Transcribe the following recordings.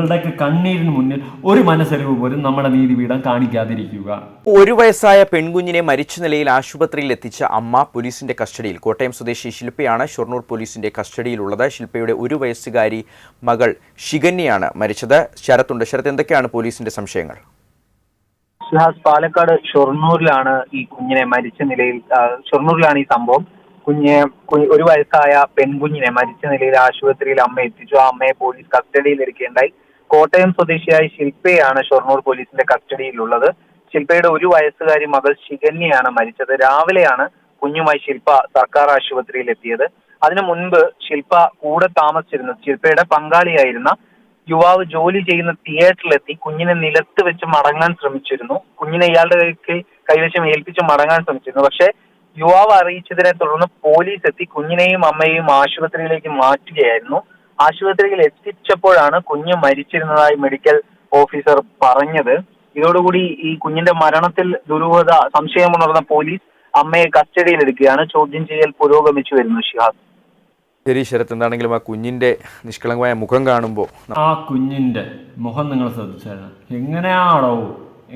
ളുടെയൊക്കെ കണ്ണീരിന് മുന്നിൽ ഒരു മനസ്സരിവ് പോലും നമ്മുടെ നീതിപീഠം കാണിക്കാതിരിക്കുക. ഒരു വയസ്സായ പെൺകുഞ്ഞിനെ മരിച്ച നിലയിൽ ആശുപത്രിയിൽ എത്തിച്ച അമ്മ പോലീസിന്റെ കസ്റ്റഡിയിൽ. കോട്ടയം സ്വദേശി ശില്പയാണ് ഷൊർണൂർ പോലീസിന്റെ കസ്റ്റഡിയിലുള്ളത്. ശില്പയുടെ ഒരു വയസ്സുകാരി മകൾ ഷിഗന്യാണ് മരിച്ചത്. ശരത്തുണ്ട്. ശരത്ത് എന്തൊക്കെയാണ് പോലീസിന്റെ സംശയങ്ങൾ? സുഹാസ് പാലക്കാട് ഷൊർണൂരിലാണ് ഈ കുഞ്ഞിനെ മരിച്ച നിലയിൽ ഷൊർണൂരിലാണ് ഈ സംഭവം. കുഞ്ഞെ ഒരു വയസ്സായ പെൺകുഞ്ഞിനെ മരിച്ച നിലയിൽ ആശുപത്രിയിൽ അമ്മ എത്തിച്ചു. ആ അമ്മയെ പോലീസ് കസ്റ്റഡിയിൽ എടുക്കുകയുണ്ടായി കോട്ടയം സ്വദേശിയായ ശില്പയാണ് ഷൊർണൂർ പോലീസിന്റെ കസ്റ്റഡിയിലുള്ളത്. ശില്പയുടെ ഒരു വയസ്സുകാരി മകൾ ശികന്യയാണ് മരിച്ചത്. രാവിലെയാണ് കുഞ്ഞുമായി ശില്പ സർക്കാർ ആശുപത്രിയിൽ എത്തിയത്. അതിനു മുൻപ് ശില്പ കൂടെ താമസിച്ചിരുന്ന ശില്പയുടെ പങ്കാളിയായിരുന്ന യുവാവ് ജോലി ചെയ്യുന്ന തിയേറ്ററിലെത്തി കുഞ്ഞിനെ നിലത്ത് വെച്ച് മടങ്ങാൻ ശ്രമിച്ചിരുന്നു. കുഞ്ഞിനെ ഇയാളുടെ കൈക്ക് കൈവശം ഏൽപ്പിച്ച് മടങ്ങാൻ ശ്രമിച്ചിരുന്നു. പക്ഷേ യുവാവ് അറിയിച്ചതിനെ തുടർന്ന് പോലീസ് എത്തി കുഞ്ഞിനെയും അമ്മയെയും ആശുപത്രിയിലേക്ക് മാറ്റുകയായിരുന്നു. ആശുപത്രിയിൽ എത്തിച്ചപ്പോഴാണ് കുഞ്ഞ് മരിച്ചിരുന്നതായി മെഡിക്കൽ ഓഫീസർ പറഞ്ഞത്. ഇതോടുകൂടി ഈ കുഞ്ഞിന്റെ മരണത്തിൽ ദുരൂഹത സംശയമുണർന്ന പോലീസ് അമ്മയെ കസ്റ്റഡിയിലെടുക്കുകയാണ്. ചോദ്യം ചെയ്യൽ പുരോഗമിച്ചു വരുന്നു ഷിഹാസ് ശരി ശരത്ത് എന്താണെങ്കിലും ആ കുഞ്ഞിന്റെ നിഷ്കളങ്കമായ മുഖം കാണുമ്പോൾ ആ കുഞ്ഞിന്റെ മുഖം നിങ്ങൾ ശ്രദ്ധിച്ചായിരുന്നു എങ്ങനെയാണോ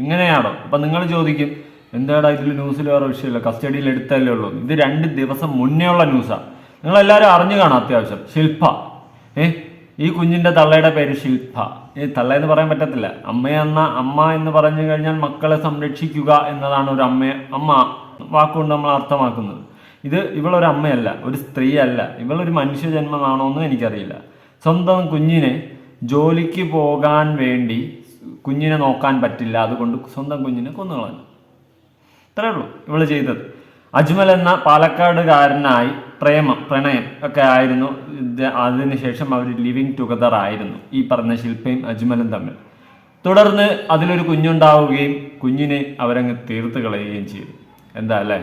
എങ്ങനെയാണോ? അപ്പൊ നിങ്ങൾ ചോദിക്കും എന്താടാ ഇതിൽ ന്യൂസിൽ വേറെ വിഷയമില്ല കസ്റ്റഡിയിൽ എടുത്തല്ലേ ഉള്ളൂ. ഇത് രണ്ട് ദിവസം മുന്നേ ഉള്ള ന്യൂസാണ് നിങ്ങളെല്ലാവരും അറിഞ്ഞു കാണാം അത്യാവശ്യം. ശില്പ. ഏ? ഈ കുഞ്ഞിന്റെ തള്ളയുടെ പേര് ശില്പ ഈ തള്ള എന്ന് പറയാൻ പറ്റത്തില്ല. അമ്മയെന്ന അമ്മ എന്ന് പറഞ്ഞു കഴിഞ്ഞാൽ മക്കളെ സംരക്ഷിക്കുക എന്നതാണ് ഒരു അമ്മ അമ്മ വാക്കുകൊണ്ട് നമ്മൾ അർത്ഥമാക്കുന്നത്. ഇത് ഇവളൊരു അമ്മയല്ല ഒരു സ്ത്രീയല്ല ഇവളൊരു മനുഷ്യജന്മമാണോ എന്നും എനിക്കറിയില്ല. സ്വന്തം കുഞ്ഞിനെ ജോലിക്ക് പോകാൻ വേണ്ടി കുഞ്ഞിനെ നോക്കാൻ പറ്റില്ല അതുകൊണ്ട് സ്വന്തം കുഞ്ഞിനെ കൊന്നുകളഞ്ഞു. ഇത്രേ ഉള്ളൂ ഇവൾ ചെയ്തത്. അജ്മൽ എന്ന പാലക്കാടുകാരനായി പ്രേമം പ്രണയം ഒക്കെ ആയിരുന്നു. അതിനുശേഷം അവർ ലിവിങ് ടുഗദർ ആയിരുന്നു ഈ പറഞ്ഞ ശില്പയും അജ്മലും തമ്മിൽ. തുടർന്ന് അതിലൊരു കുഞ്ഞുണ്ടാവുകയും കുഞ്ഞിനെ അവരങ്ങ് തീർത്ത് കളയുകയും ചെയ്തു. എന്താ അല്ലേ?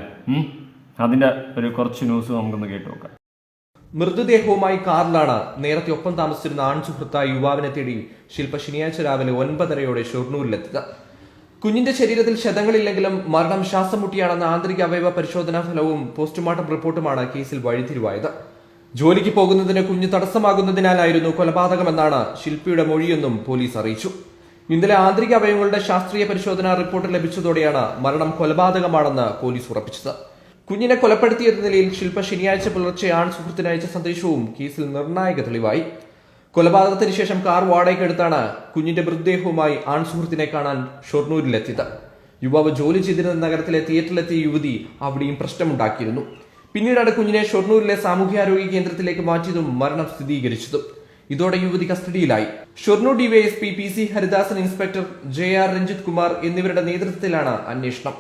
അതിന്റെ ഒരു കുറച്ച് ന്യൂസ് നമുക്കൊന്ന് കേട്ടു നോക്കാം. മൃതദേഹവുമായി കാറിലാണ് നേരത്തെ ഒപ്പം താമസിച്ചിരുന്ന ആൺസുഹൃത്തായ യുവാവിനെ തേടി ശില്പ ശനിയാഴ്ച രാവിലെ ഒൻപതരയോടെ ഷൊർണൂരിലെത്തിയത് കുഞ്ഞിന്റെ ശരീരത്തിൽ ക്ഷതങ്ങളില്ലെങ്കിലും മരണം ശ്വാസം മുട്ടിയാണെന്ന ആന്തരിക അവയവ പരിശോധനാ ഫലവും പോസ്റ്റ്മോർട്ടം റിപ്പോർട്ടുമാണ് കേസിൽ വഴിത്തിരിവായത് ജോലിക്ക് പോകുന്നതിന് കുഞ്ഞ് തടസ്സമാകുന്നതിനാലായിരുന്നു കൊലപാതകമെന്നാണ് ശില്പിയുടെ മൊഴിയെന്നും പോലീസ് അറിയിച്ചു. ഇന്നലെ ആന്തരിക അവയവങ്ങളുടെ ശാസ്ത്രീയ പരിശോധനാ റിപ്പോർട്ട് ലഭിച്ചതോടെയാണ് മരണം കൊലപാതകമാണെന്ന് പോലീസ് ഉറപ്പിച്ചത്. കുഞ്ഞിനെ കൊലപ്പെടുത്തിയെന്ന നിലയിൽ ശില്പ ശനിയാഴ്ച പുലർച്ചെ ആൺ സുഹൃത്തിന് അയച്ച സന്ദേശവും കേസിൽ നിർണായക തെളിവായി. കൊലപാതകത്തിന് ശേഷം കാർ വാടകയ്ക്കെടുത്താണ് കുഞ്ഞിന്റെ മൃതദേഹവുമായി ആൺ സുഹൃത്തിനെ കാണാൻ ഷൊർണൂരിലെത്തിയത്. യുവാവ് ജോലി ചെയ്തിരുന്ന നഗരത്തിലെ തിയേറ്ററിലെത്തിയ യുവതി അവിടെയും പ്രശ്നമുണ്ടാക്കിയിരുന്നു. പിന്നീടാണ് കുഞ്ഞിനെ ഷൊർണൂരിലെ സാമൂഹ്യാരോഗ്യ കേന്ദ്രത്തിലേക്ക് മാറ്റിയതും മരണം സ്ഥിരീകരിച്ചതും. ഇതോടെ യുവതി കസ്റ്റഡിയിലായി. Shoranur DYSP P C Haridasan inspector J R Ranjith Kumar എന്നിവരുടെ നേതൃത്വത്തിലാണ് അന്വേഷണം.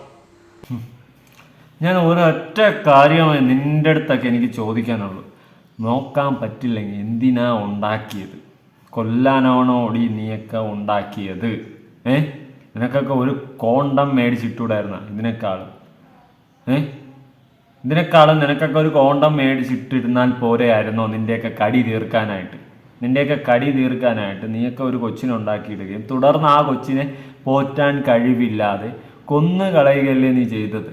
ഞാൻ ഒരൊറ്റ കാര്യമായി നിന്റെ അടുത്തൊക്കെ എനിക്ക് ചോദിക്കാനുള്ളൂ. നോക്കാൻ പറ്റില്ലെങ്കിൽ എന്തിനാ ഉണ്ടാക്കിയത്? കൊല്ലാനാണോ ഓടി നീയൊക്കെ ഉണ്ടാക്കിയത്? ഏ? നിനക്കൊക്കെ ഒരു കോണ്ടം മേടിച്ചിട്ടൂടായിരുന്ന ഇതിനേക്കാളും? ഏ? ഇതിനേക്കാളും നിനക്കൊക്കെ ഒരു കോണ്ടം മേടിച്ചിട്ടിരുന്നാൽ പോരെയായിരുന്നോ നിന്റെയൊക്കെ കടി തീർക്കാനായിട്ട്? നിന്റെയൊക്കെ കടി തീർക്കാനായിട്ട് നീയൊക്കെ ഒരു കൊച്ചിനെ ഉണ്ടാക്കിയിടുകയും തുടർന്ന് ആ കൊച്ചിനെ പോറ്റാൻ കഴിവില്ലാതെ കൊന്നു കളയുകയല്ലേ നീ ചെയ്തത്?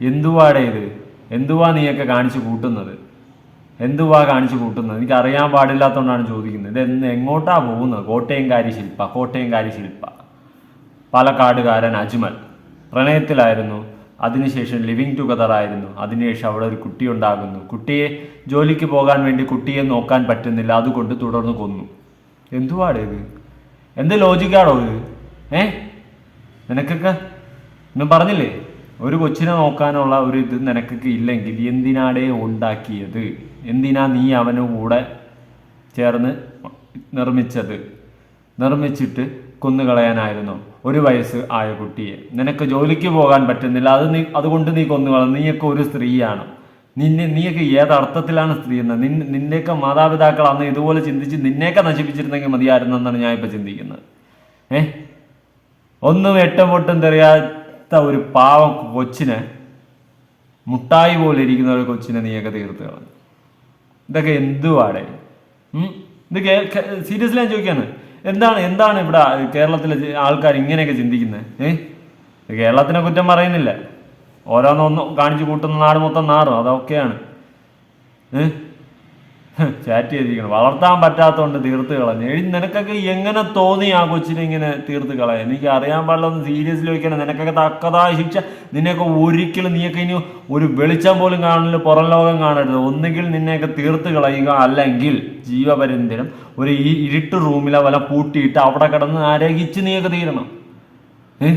എന്തുവാടേ ഇത്? എന്തുവാ നീയൊക്കെ കാണിച്ചു കൂട്ടുന്നത്? എന്തുവാ കാണിച്ചു കൂട്ടുന്നത്? എനിക്ക് അറിയാൻ പാടില്ലാത്തതുകൊണ്ടാണ് ചോദിക്കുന്നത്. ഇത് എങ്ങോട്ടാ പോകുന്നത്? കോട്ടയംകാരി ശില്പ കോട്ടയംകാരി ശില്പ. പാലക്കാടുകാരൻ അജ്മൽ. പ്രണയത്തിലായിരുന്നു. അതിനുശേഷം ലിവിങ് ടുഗദർ ആയിരുന്നു. അതിനുശേഷം അവിടെ ഒരു കുട്ടി ഉണ്ടാകുന്നു. കുട്ടിയെ ജോലിക്ക് പോകാൻ വേണ്ടി കുട്ടിയെ നോക്കാൻ പറ്റുന്നില്ല. അതുകൊണ്ട് തുടർന്ന് കൊന്നു. എന്തുവാടേ ഇത്? എന്ത് ലോജിക്കാണോ ഇത്? ഏ? നിനക്കൊക്കെ? ഞാൻ പറഞ്ഞില്ലേ? ഒരു കൊച്ചിനെ നോക്കാനുള്ള ഒരു ഇത് നിനക്ക് ഇല്ലെങ്കിൽ എന്തിനാടേ ഉണ്ടാക്കിയത്? എന്തിനാ നീ അവന് കൂടെ ചേർന്ന് നിർമ്മിച്ചത്? നിർമ്മിച്ചിട്ട് കൊന്നുകളയാനായിരുന്നു ഒരു വയസ്സ് ആയ കുട്ടിയെ. നിനക്ക് ജോലിക്ക് പോകാൻ പറ്റുന്നില്ല. അത് നീ അതുകൊണ്ട് നീ കൊന്നുകള നീയൊക്കെ ഒരു സ്ത്രീയാണ്. നിന്നെ നീയൊക്കെ ഏതർത്ഥത്തിലാണ് സ്ത്രീ എന്ന് നിൻ നിന്റെയൊക്കെ മാതാപിതാക്കൾ അന്ന് ഇതുപോലെ ചിന്തിച്ച് നിന്നെയൊക്കെ നശിപ്പിച്ചിരുന്നെങ്കിൽ മതിയായിരുന്നു എന്നാണ് ഞാൻ ഇപ്പം ചിന്തിക്കുന്നത്. ഏ? ഒന്നും എട്ടും പൊട്ടും തെറിയാത്ത ഒരു പാവം കൊച്ചിനെ മുട്ടായി പോലെ ഇരിക്കുന്ന ഒരു കൊച്ചിനെ നീയൊക്കെ തീർത്ത് കളഞ്ഞു. ഇതൊക്കെ എന്തുവാടെ? ഇത് സീരിയസ്ലി ഞാൻ ചോദിക്കാണ്. എന്താണ് എന്താണ് ഇവിടെ കേരളത്തിലെ ആൾക്കാർ ഇങ്ങനെയൊക്കെ ചിന്തിക്കുന്നത് ഏഹ് കേരളത്തിനെ കുറ്റം പറയുന്നില്ല. ഓരോന്നൊന്നും കാണിച്ചു കൂട്ടുന്ന നാട് മൊത്തം നാറും. അതൊക്കെയാണ്. ഏ? ചാറ്റ് ചെയ്തിരിക്കണം വളർത്താൻ പറ്റാത്തതുകൊണ്ട് തീർത്ത് കളഞ്ഞു. എഴുതി നിനക്കൊക്കെ എങ്ങനെ തോന്നി ആ കൊച്ചിനെ ഇങ്ങനെ തീർത്ത് കളയാൻ? എനിക്ക് അറിയാൻ പാടില്ല സീരിയസ്ലി വയ്ക്കണം നിനക്കൊക്കെ തക്കതായ ശിക്ഷ. നിന്നെയൊക്കെ ഒരിക്കലും നീയൊക്കെ ഇനി ഒരു വെളിച്ചം പോലും കാണില്ല പുറം ലോകം കാണരുത്. ഒന്നുകിൽ നിന്നെയൊക്കെ തീർത്ത് കളയുക അല്ലെങ്കിൽ ജീവപര്യന്തരം ഒരു ഈ ഇരുട്ട് റൂമിലെ വല പൂട്ടിയിട്ട് അവിടെ കിടന്ന് ആരോഗിച്ച് നീയൊക്കെ തീരണം. ഏ?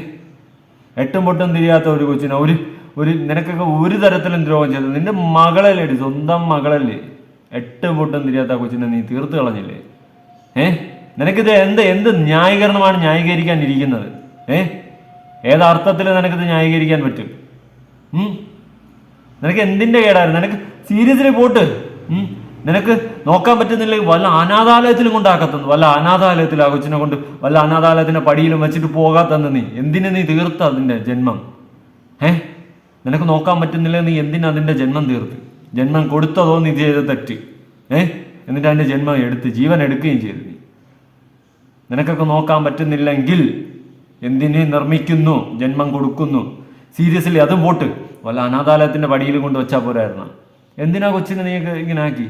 എട്ടും പൊട്ടും തിരിയാത്ത ഒരു കൊച്ചിനെ. ഒരു ഒരു നിനക്കൊക്കെ ഒരു തരത്തിലും ദ്രോഹം ചെയ്തത് നിന്റെ മകളല്ലേ സ്വന്തം മകളല്ലേ? എട്ടും പൊട്ടും തിരിയാത്ത കൊച്ചിനെ നീ തീർത്ത് കളഞ്ഞില്ലേ? ഏ? നിനക്കിത് എന്ത് എന്ത് ന്യായീകരണമാണ് ന്യായീകരിക്കാൻ ഇരിക്കുന്നത് ഏ ഏതർത്ഥത്തിൽ നിനക്കിത് ന്യായീകരിക്കാൻ പറ്റും? നിനക്ക് എന്തിന്റെ കേടായിരുന്നു? നിനക്ക് സീരിയസ്ലി പോട്ട്? നിനക്ക് നോക്കാൻ പറ്റുന്നില്ലെങ്കിൽ വല്ല അനാഥാലയത്തിലും കൊണ്ടാക്കത്തന്നു വല്ല അനാഥാലയത്തിൽ ആ കൊച്ചിനെ കൊണ്ട് വല്ല അനാഥാലയത്തിന്റെ പടിയിലും വെച്ചിട്ട് പോകാത്തന്ന് നീ. എന്തിനു നീ തീർത്ത അതിന്റെ ജന്മം? ഏ? നിനക്ക് നോക്കാൻ പറ്റുന്നില്ലെങ്കിൽ നീ എന്തിനാ അതിന്റെ ജന്മം തീർത്ത്? ജന്മം കൊടുത്തതോ നീ ചെയ്ത തെറ്റ്. ഏ? എന്നിട്ട് അതിന്റെ ജന്മം എടുത്ത് ജീവൻ എടുക്കുകയും ചെയ്തു നീ. നിനക്കൊക്കെ നോക്കാൻ പറ്റുന്നില്ലെങ്കിൽ എന്തിനെ നിർമ്മിക്കുന്നു? ജന്മം കൊടുക്കുന്നു. സീരിയസ്ലി അതും പോട്ട്. വല്ല അനാഥാലയത്തിന്റെ പടിയിൽ കൊണ്ട് വെച്ചാൽ പോരായിരുന്നു? എന്തിനാ കൊച്ചിനെ നീ ഇങ്ങനെ ആക്കി?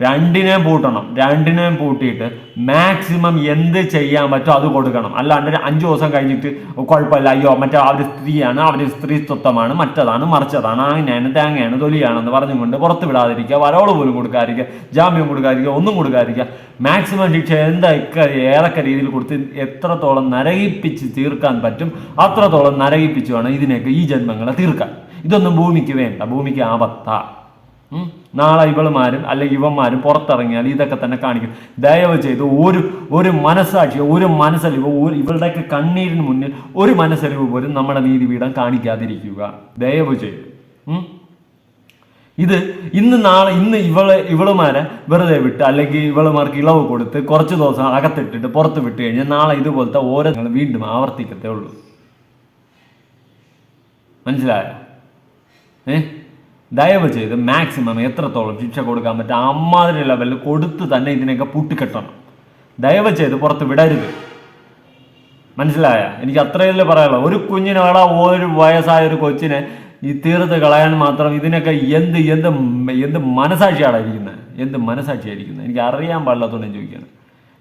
രണ്ടിനെയും പൂട്ടണം രണ്ടിനെയും പൂട്ടിയിട്ട് മാക്സിമം എന്ത് ചെയ്യാൻ പറ്റുമോ അത് കൊടുക്കണം. അല്ലാണ്ട് അഞ്ച് ദിവസം കഴിഞ്ഞിട്ട് കുഴപ്പമില്ല. അയ്യോ മറ്റേ അവർ സ്ത്രീയാണ് അവർ സ്ത്രീ സ്വത്വമാണ് മറ്റതാണ് മറിച്ചതാണ് അങ്ങനെയാണ് തേങ്ങയാണ് തൊലിയാണെന്ന് പറഞ്ഞുകൊണ്ട് പുറത്ത് വിടാതിരിക്കുക വരോൾ പോലും കൊടുക്കാതിരിക്കുക ജാമ്യം കൊടുക്കാതിരിക്കുക ഒന്നും കൊടുക്കാതിരിക്കുക. മാക്സിമം ശിക്ഷ എന്തൊക്കെ ഏതൊക്കെ രീതിയിൽ കൊടുത്ത് എത്രത്തോളം നരകിപ്പിച്ച് തീർക്കാൻ പറ്റും അത്രത്തോളം നരകിപ്പിച്ച് വേണം ഇതിനെയൊക്കെ ഈ ജന്മങ്ങളെ തീർക്കാൻ. ഇതൊന്നും ഭൂമിക്ക് വേണ്ട ഭൂമിക്ക് ആപത്താ. നാളെ ഇവളുമാരും അല്ലെങ്കിൽ ഇവന്മാരും പുറത്തിറങ്ങിയാൽ ഇതൊക്കെ തന്നെ കാണിക്കും. ദയവ് ചെയ്ത് ഒരു ഒരു മനസ്സാക്ഷി ഒരു മനസ്സലിവ് ഒരു ഇവളുടെയൊക്കെ കണ്ണീരിന് മുന്നിൽ ഒരു മനസ്സലിവ് പോലും നമ്മുടെ നീതിപീഠം കാണിക്കാതിരിക്കുക. ദയവ് ചെയ്ത്. ഇത് ഇന്ന് നാളെ ഇന്ന് ഇവളെ ഇവളുമാരെ വെറുതെ വിട്ട് അല്ലെങ്കിൽ ഇവളുമാർക്ക് ഇളവ് കൊടുത്ത് കുറച്ച് ദിവസം അകത്തിട്ടിട്ട് പുറത്ത് വിട്ട് കഴിഞ്ഞാൽ നാളെ ഇതുപോലത്തെ ഓരോ വീണ്ടും ആവർത്തിക്കത്തേ ഉള്ളൂ. മനസ്സിലായോ? ഏ? ദയവ് ചെയ്ത് മാക്സിമം എത്രത്തോളം ശിക്ഷ കൊടുക്കാൻ പറ്റും അമ്മാതിരി ലെവലിൽ കൊടുത്ത് തന്നെ ഇതിനെയൊക്കെ പൂട്ടിക്കെട്ടണം. ദയവ് ചെയ്ത് പുറത്ത് വിടരുത്. മനസ്സിലായ? എനിക്ക് അത്രയല്ലേ പറയാനുള്ളൂ. ഒരു കുഞ്ഞിനെ വേടാ ഒരു വയസ്സായ ഒരു കൊച്ചിനെ ഈ തീർത്ത് കളയാൻ മാത്രം ഇതിനൊക്കെ എന്ത് എന്ത് എന്ത് മനസാക്ഷിയാണ് ഇരിക്കുന്നത് എന്ത് മനസാക്ഷിയായിരിക്കുന്നത് എനിക്ക് അറിയാൻ പാടില്ലാത്തതുകൊണ്ട് ചോദിക്കുകയാണ്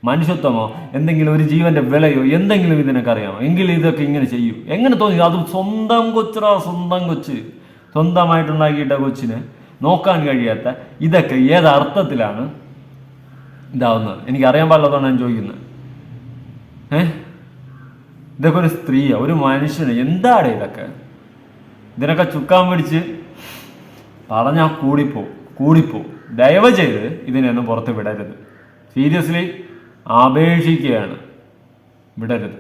മനുഷ്യത്വമോ? എന്തെങ്കിലും ഒരു ജീവന്റെ വിലയോ? എന്തെങ്കിലും ഇതിനൊക്കെ അറിയാമോ? എങ്കിലും ഇതൊക്കെ ഇങ്ങനെ ചെയ്യൂ. എങ്ങനെ തോന്നി? അത് സ്വന്തം കൊച്ചറാ സ്വന്തം കൊച്ച്. സ്വന്തമായിട്ടുണ്ടാക്കിയിട്ട കൊച്ചിന് നോക്കാൻ കഴിയാത്ത ഇതൊക്കെ ഏത് അർത്ഥത്തിലാണ് ഇതാവുന്നത്? എനിക്ക് അറിയാൻ പാടില്ലാത്തതുകൊണ്ട് ഞാൻ ചോദിക്കുന്നത്. ഏഹ് ഇതൊക്കെ ഒരു സ്ത്രീയാ ഒരു മനുഷ്യന്. എന്താണ് ഇതൊക്കെ? ഇതിനൊക്കെ ചുക്കാൻ പിടിച്ച് പറഞ്ഞാൽ കൂടിപ്പോ കൂടിപ്പോ. ദയവ് ചെയ്ത് ഇതിനൊന്നും പുറത്ത് വിടരുത്. സീരിയസ്ലി അപേക്ഷിക്കുകയാണ്. വിടരുത്.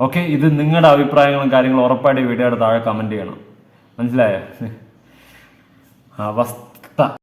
ഓക്കെ ഇത് നിങ്ങളുടെ അഭിപ്രായങ്ങളും കാര്യങ്ങളും ഉറപ്പായിട്ട് വീഡിയോയുടെ താഴെ കമന്റ് ചെയ്യണം. മനസ്സിലായോ? അവസ്ഥ